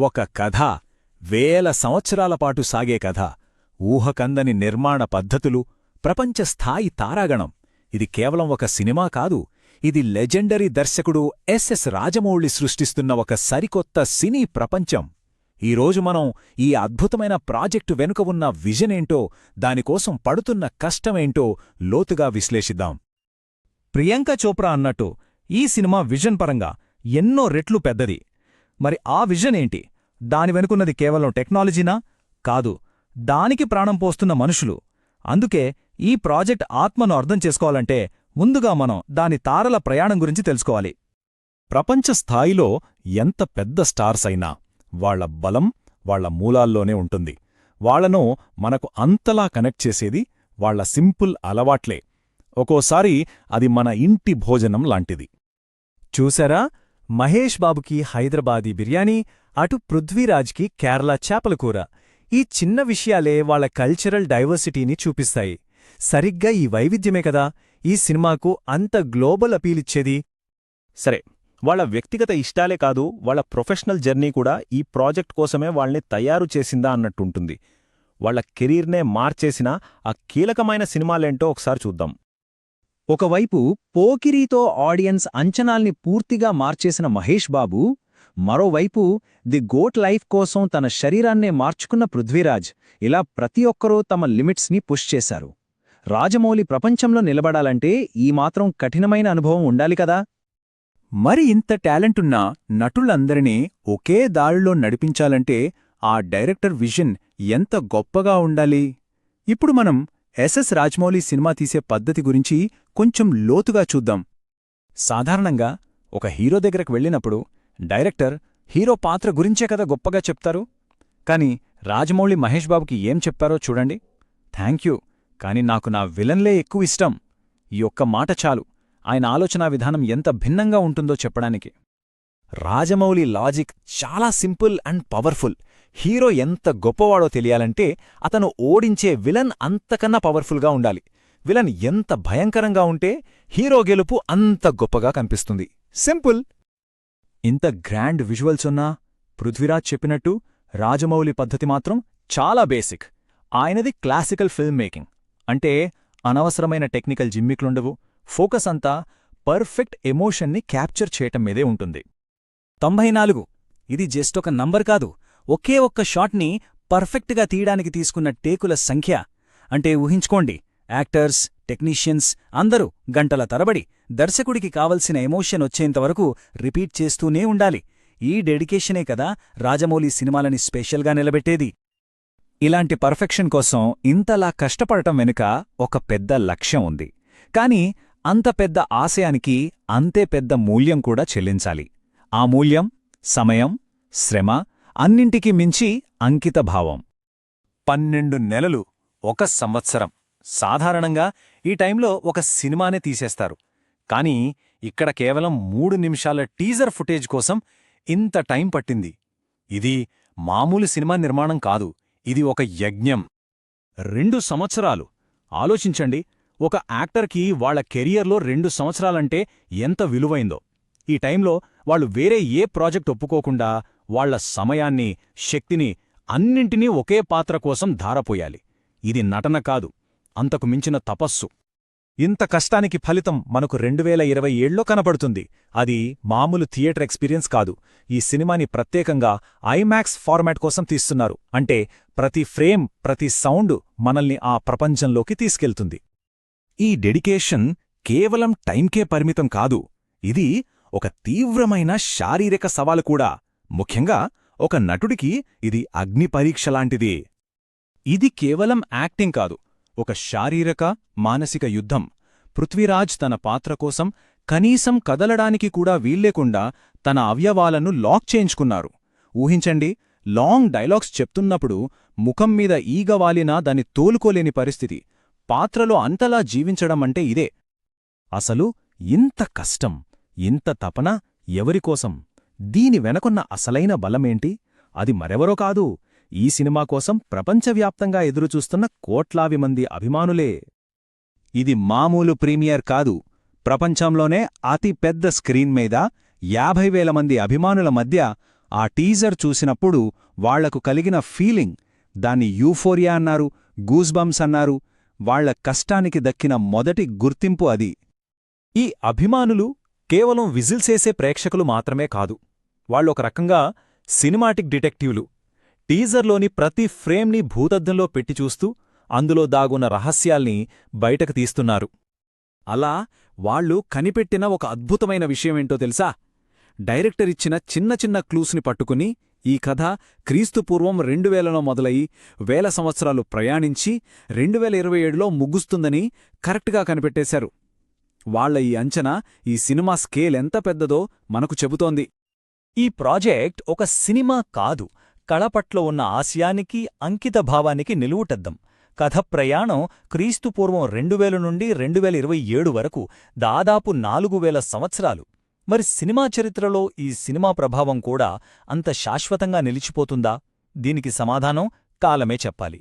ఒక కథ వేల సంవత్సరాల పాటు సాగే కథ. ఊహకందని నిర్మాణ పద్ధతులు ప్రపంచస్థాయి తారాగణం. ఇది కేవలం ఒక సినిమా కాదు ఇది లెజెండరీ దర్శకుడు ఎస్ఎస్ రాజమౌళి సృష్టిస్తున్న ఒక సరికొత్త సినీ ప్రపంచం. ఈరోజు మనం ఈ అద్భుతమైన ప్రాజెక్టు వెనుక ఉన్న విజనేంటో దానికోసం పడుతున్న కష్టమేంటో లోతుగా విశ్లేషిద్దాం. ప్రియాంక చోప్రా అన్నట్టు ఈ సినిమా విజన్ పరంగా ఎన్నో రెట్లు పెద్దది. మరి ఆ విజన్ ఏంటి? దాని వెనుకున్నది కేవలం టెక్నాలజీనా? కాదు. దానికి ప్రాణం పోస్తున్న మనుషులు. అందుకే ఈ ప్రాజెక్ట్ ఆత్మను అర్థం చేసుకోవాలంటే ముందుగా మనం దాని తారల ప్రయాణం గురించి తెలుసుకోవాలి. ప్రపంచ స్థాయిలో ఎంత పెద్ద స్టార్స్ అయినా వాళ్ళ బలం వాళ్ళ మూలాల్లోనే ఉంటుంది. వాళ్ళను మనకు అంతలా కనెక్ట్ చేసేది వాళ్ళ సింపుల్ అలవాట్లే. ఒక్కోసారి అది మన ఇంటి భోజనం లాంటిది. చూసారా? మహేష్ బాబుకి హైదరాబాదీ బిర్యానీ అటు పృథ్వీరాజ్కి కేరళ చేపల కూర. ఈ చిన్న విషయాలే వాళ్ళ కల్చరల్ డైవర్సిటీని చూపిస్తాయి. సరిగ్గా ఈ వైవిధ్యమే కదా? ఈ సినిమాకు అంత గ్లోబల్ అపీలిచ్చేది సరే వాళ్ళ వ్యక్తిగత ఇష్టాలే కాదు వాళ్ళ ప్రొఫెషనల్ జర్నీ కూడా ఈ ప్రాజెక్ట్ కోసమే వాళ్ళని తయారు చేసిందా అన్నట్టుంటుంది. వాళ్ళ కెరీర్నే మార్చేసిన ఆ కీలకమైన సినిమాలేంటో ఒకసారి చూద్దాం. ఒకవైపు పోకిరీతో ఆడియన్స్ అంచనాల్ని పూర్తిగా మార్చేసిన మహేష్ బాబు మరోవైపు ది గోట్ లైఫ్ కోసం తన శరీరాన్నే మార్చుకున్న పృథ్వీరాజ్ ఇలా ప్రతి ఒక్కరూ తమ లిమిట్స్ని పుష్ చేశారు. రాజమౌళి ప్రపంచంలో నిలబడాలంటే ఈ మాత్రం కఠినమైన అనుభవం ఉండాలి కదా? మరి ఇంత టాలెంటున్న నటులందరినీ ఒకే దారిలో నడిపించాలంటే ఆ డైరెక్టర్ విజన్ ఎంత గొప్పగా ఉండాలి? ఇప్పుడు మనం ఎస్ఎస్ రాజమౌళి సినిమా తీసే పద్ధతి గురించి కొంచెం లోతుగా చూద్దాం. సాధారణంగా ఒక హీరో దగ్గరకు వెళ్ళినప్పుడు డైరెక్టర్ హీరో పాత్ర గురించే కదా గొప్పగా చెప్తారు? కాని రాజమౌళి మహేష్ బాబుకి ఏం చెప్పారో చూడండి. థ్యాంక్యూ కాని నాకు నా విలన్లే ఎక్కువ ఇష్టం. ఈ ఒక్క మాట చాలు. ఆయన ఆలోచనా విధానం ఎంత భిన్నంగా ఉంటుందో చెప్పడానికి. రాజమౌళి లాజిక్ చాలా సింపుల్ అండ్ పవర్ఫుల్. హీరో ఎంత గొప్పవాడో తెలియాలంటే అతను ఓడించే విలన్ అంతకన్నా పవర్ఫుల్గా ఉండాలి. విలన్ ఎంత భయంకరంగా ఉంటే హీరో గెలుపు అంత గొప్పగా కనిపిస్తుంది. సింపుల్. ఇంత గ్రాండ్ విజువల్స్ ఉన్నా పృథ్వీరాజ్ చెప్పినట్టు రాజమౌళి పద్ధతి మాత్రం చాలా బేసిక్. ఆయనది క్లాసికల్ ఫిల్మ్ మేకింగ్. అంటే అనవసరమైన టెక్నికల్ జిమ్మిక్లుండవు. ఫోకస్ అంతా పర్ఫెక్ట్ ఎమోషన్ని క్యాప్చర్ చేయటం మీదే ఉంటుంది. తొంభై నాలుగు. ఇది జస్ట్ ఒక నంబర్ కాదు. ఒకే ఒక్క షాట్ని పర్ఫెక్ట్గా తీయడానికి తీసుకున్న టేకుల సంఖ్య. అంటే ఊహించుకోండి యాక్టర్స్ టెక్నీషియన్స్ అందరూ గంటల తరబడి దర్శకుడికి కావలసిన ఎమోషన్ వచ్చేంతవరకు రిపీట్ చేస్తూనే ఉండాలి. ఈ డెడికేషనే కదా రాజమౌళి సినిమాలని స్పెషల్గా నిలబెట్టేది. ఇలాంటి పర్ఫెక్షన్ కోసం ఇంతలా కష్టపడటం వెనుక ఒక పెద్ద లక్ష్యం ఉంది. కాని అంత పెద్ద ఆశయానికి అంతే పెద్ద మూల్యం కూడా చెల్లించాలి. ఆ మూల్యం సమయం శ్రమ అన్నింటికి మించి అంకితభావం. పన్నెండు నెలలు ఒక సంవత్సరం. సాధారణంగా ఈ టైంలో ఒక సినిమానే తీసేస్తారు. కానీ ఇక్కడ కేవలం మూడు నిమిషాల టీజర్ ఫుటేజ్ కోసం ఇంత టైం పట్టింది. ఇది మామూలు సినిమా నిర్మాణం కాదు. ఇది ఒక యజ్ఞం. రెండు సంవత్సరాలు. ఆలోచించండి ఒక యాక్టర్కి వాళ్ళ కెరియర్లో రెండు సంవత్సరాలంటే ఎంత విలువైందో. ఈ టైంలో వాళ్ళు వేరే ఏ ప్రాజెక్ట్ ఒప్పుకోకుండా వాళ్ళ సమయాన్ని శక్తిని అన్నింటినీ ఒకే పాత్ర కోసం ధారపోయాలి. ఇది నటన కాదు అంతకు మించిన తపస్సు. ఇంత కష్టానికి ఫలితం మనకు రెండువేల ఇరవై ఏళ్ళలో కనపడుతుంది. అది మామూలు థియేటర్ ఎక్స్పీరియన్స్ కాదు. ఈ సినిమాని ప్రత్యేకంగా ఐమాక్స్ ఫార్మాట్ కోసం తీస్తున్నారు. అంటే ప్రతి ఫ్రేమ్ ప్రతి సౌండ్ మనల్ని ఆ ప్రపంచంలోకి తీసుకెళ్తుంది. ఈ డెడికేషన్ కేవలం టైంకే పరిమితం కాదు. ఇది ఒక తీవ్రమైన శారీరక సవాలు కూడా. ముఖ్యంగా ఒక నటుడికి ఇది అగ్ని పరీక్షలాంటిది ఇది కేవలం యాక్టింగ్ కాదు ఒక శారీరక మానసిక యుద్ధం. పృథ్వీరాజ్ తన పాత్ర కోసం కనీసం కదలడానికి కూడా వీల్లేకుండా తన అవయవాలను లాక్ చేయించుకున్నారు. ఊహించండి లాంగ్ డైలాగ్స్ చెప్తున్నప్పుడు ముఖం మీద ఈగవాలినా దాన్ని తోలుకోలేని పరిస్థితి. పాత్రలో అంతలా జీవించడమంటే ఇదే. అసలు ఇంత కష్టం ఇంత తపన ఎవరికోసం దీని వెనకున్న అసలైన బలమేంటి? అది మరెవరో కాదు ఈ సినిమా కోసం ప్రపంచవ్యాప్తంగా ఎదురుచూస్తున్న కోట్లావి మంది అభిమానులే. ఇది మామూలు ప్రీమియర్ కాదు ప్రపంచంలోనే అతి పెద్ద స్క్రీన్ మీద యాభై వేల మంది అభిమానుల మధ్య ఆ టీజర్ చూసినప్పుడు వాళ్ళకు కలిగిన ఫీలింగ్ దాన్ని యూఫోరియా అన్నారు గూజ్బంప్స్ అన్నారు వాళ్ళ కష్టానికి దక్కిన మొదటి గుర్తింపు అది. ఈ అభిమానులు కేవలం విజిల్సేసే ప్రేక్షకులు మాత్రమే కాదు. వాళ్ళొక రకంగా సినిమాటిక్ డిటెక్టివ్లు. టీజర్లోని ప్రతి ఫ్రేమ్ని భూతద్దంలో పెట్టి చూస్తూ అందులో దాగున్న రహస్యాల్ని బయటకు తీస్తున్నారు. అలా వాళ్ళు కనిపెట్టిన ఒక అద్భుతమైన విషయమేంటో తెలుసా? డైరెక్టర్ ఇచ్చిన చిన్న చిన్న క్లూస్ని పట్టుకుని ఈ కథ క్రీస్తుపూర్వం రెండు వేలలో మొదలయి వేల సంవత్సరాలు ప్రయాణించి రెండు వేల ఇరవై ఏడులో ముగుస్తుందని కరెక్ట్గా కనిపెట్టేశారు. వాళ్ళ ఈ అంచనా ఈ సినిమా స్కేల్ ఎంత పెద్దదో మనకు చెబుతోంది. ఈ ప్రాజెక్ట్ ఒక సినిమా కాదు. కళపట్లో ఉన్న ఆశయానికి అంకిత భావానికి నిలువుటద్దం. కథ ప్రయాణం క్రీస్తుపూర్వం రెండు వేల నుండి రెండు వేల ఇరవై ఏడు వరకు దాదాపు నాలుగు వేల సంవత్సరాలు. మరి సినిమా చరిత్రలో ఈ సినిమా ప్రభావం కూడా అంత శాశ్వతంగా నిలిచిపోతుందా? దీనికి సమాధానం కాలమే చెప్పాలి.